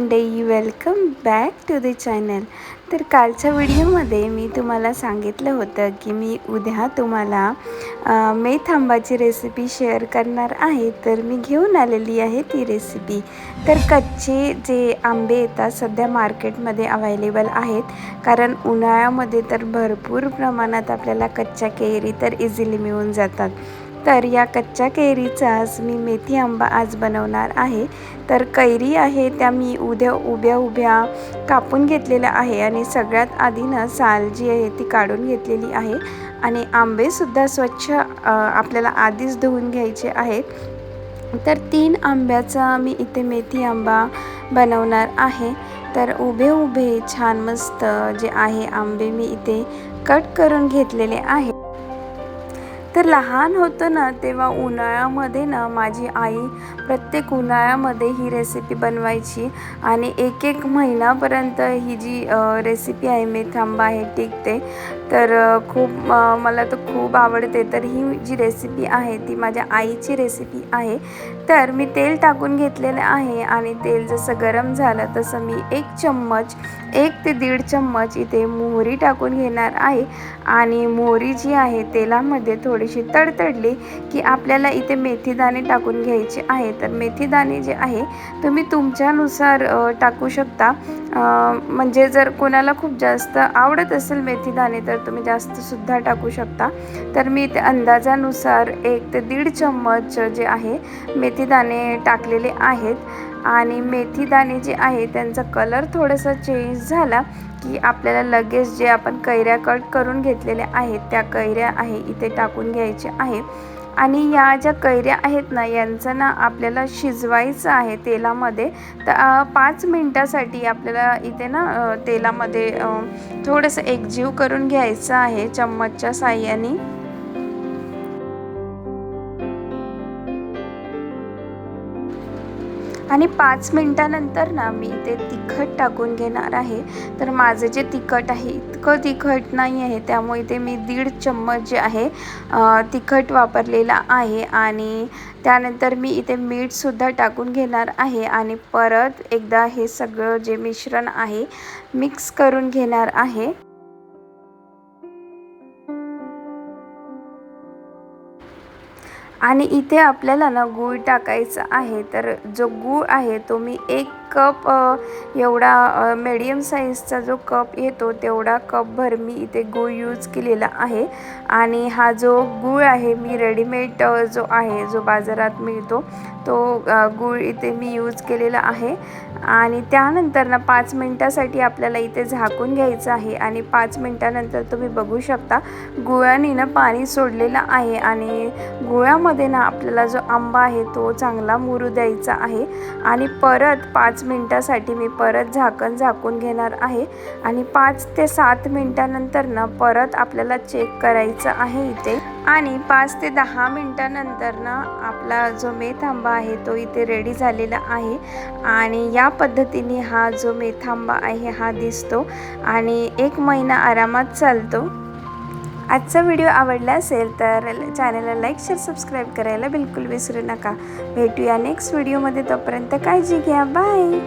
Mandai welcome back to the channel तर कालच्या व्हिडिओमध्ये मी तुम्हाला सांगितलं होतं की मी उद्या तुम्हाला मेथांबाची रेसिपी शेअर करणार आहे. तर मी घेऊन आलेली आहे ती रेसिपी तर कच्चे जे आंबे येतात सध्या मार्केटमध्ये अवेलेबल आहेत. कारण उन्हाळ्यामध्ये तर भरपूर प्रमाणात आपल्याला कच्च्या केरी तर इझिली मिळून जातात. तर या कच्च्या कैरीचा आज मी मेथी आंबा आज बनवणार आहे. तर कैरी आहे त्या मी उद्या उभ्या उभ्या कापून घेतलेल्या आहे आणि सगळ्यात आधी ना साल जी आहे ती काढून घेतलेली आहे. आणि आंबेसुद्धा स्वच्छ आपल्याला आधीच धुवून घ्यायचे आहेत. तर तीन आंब्याचा मी इथे मेथी आंबा बनवणार आहे. तर उभे उभे छान मस्त जे आहे आंबे मी इथे कट करून घेतलेले आहे तर लहान होतं ना तेव्हा उन्हाळ्यामध्ये ना माझी आई प्रत्येक उन्हाळ्यामध्ये ही रेसिपी बनवायची. आणि एक एक महिनापर्यंत ही जी रेसिपी आहे मी थांबा आहे टिकते. तर खूप मला तर खूप आवडते. तर ही जी रेसिपी आहे ती माझ्या आईची रेसिपी आहे. तर मी तेल टाकून घेतलेलं आहे. आणि तेल जसं गरम झालं तसं मी एक चम्मच एक ते दीड चम्मच इथे मोहरी टाकून घेणार आहे. आणि मोहरी जी आहे तेलामध्ये थोडी थोडीशी तडतडली की आपल्याला इथे मेथीदाणे टाकून घ्यायचे आहे. तर मेथीदाणे जे आहे तुम्ही तुमच्यानुसार टाकू शकता. म्हणजे जर कोणाला खूप जास्त आवडत असेल मेथीदाणे तर तुम्ही जास्तसुद्धा टाकू शकता. तर मी इथे अंदाजानुसार एक ते दीड चम्मच जे आहे मेथीदाणे टाकलेले आहेत. आणि मेथीदाणे जे आहे त्यांचा कलर थोडासा चेंज झाला की आपल्याला लगेच जे आपण कैऱ्या कट करून घेतलेल्या आहेत त्या कैऱ्या आहे इथे टाकून घ्यायच्या आहे. आणि या ज्या कैऱ्या आहेत ना यांचं ना आपल्याला शिजवायचं आहे तेलामध्ये. तर पाच मिनटासाठी आपल्याला इथे ना तेलामध्ये थोडंसं एकजीव करून घ्यायचं आहे चम्मचच्या साह्याने. आणि पाच मिनटानंतर ना मी इथे तिखट टाकून घेणार आहे. तर माझं जे तिखट आहे इतकं तिखट नाही आहे त्यामुळे ते मी दीड चम्मच जे आहे तिखट वापरलेलं आहे आणि त्यानंतर मी इथे मीठसुद्धा टाकून घेणार आहे आणि परत एकदा हे सगळं जे मिश्रण आहे मिक्स करून घेणार आहे. आणि इथे आपल्याला ना गूळ टाकायचा आहे. तर जो गूळ आहे तो मी एक कप एवढा मिडियम साईजचा जो कप येतो तेवढा कपभर मी इथे गूळ यूज केलेला आहे. आणि हा जो गूळ आहे मी रेडीमेड जो आहे जो बाजारात मिळतो तो गूळ इथे मी यूज केलेला आहे. आणि त्यानंतर ना पाच मिनटासाठी आपल्याला इथे झाकून घ्यायचं आहे. आणि पाच मिनटानंतर तुम्ही बघू शकता गुळाने ना पाणी सोडलेलं आहे. आणि गुळामध्ये ना आपल्याला जो आंबा आहे तो चांगला मुरू द्यायचा आहे. आणि परत पाच मिनटासाठी मी परत झाकण झाकून घेणार आहे आणि पाच ते सात मिनटानंतर ना परत आपल्याला चेक करायचं आहे इथे. आणि पाच ते दहा मिनटानंतर ना आपला जो मेथांबा आहे तो इथे रेडी झालेला आहे. आणि या पद्धतीने हा जो मेथांबा आहे हा दिसतो. आणि एक महिना आरामात चालतो. आजचा व्हिडिओ आवडला असेल तर चॅनलला लाईक शेअर सबस्क्राईब करायला बिलकुल विसरू नका. भेटूया नेक्स्ट व्हिडिओमध्ये. तोपर्यंत काळजी घ्या. बाय.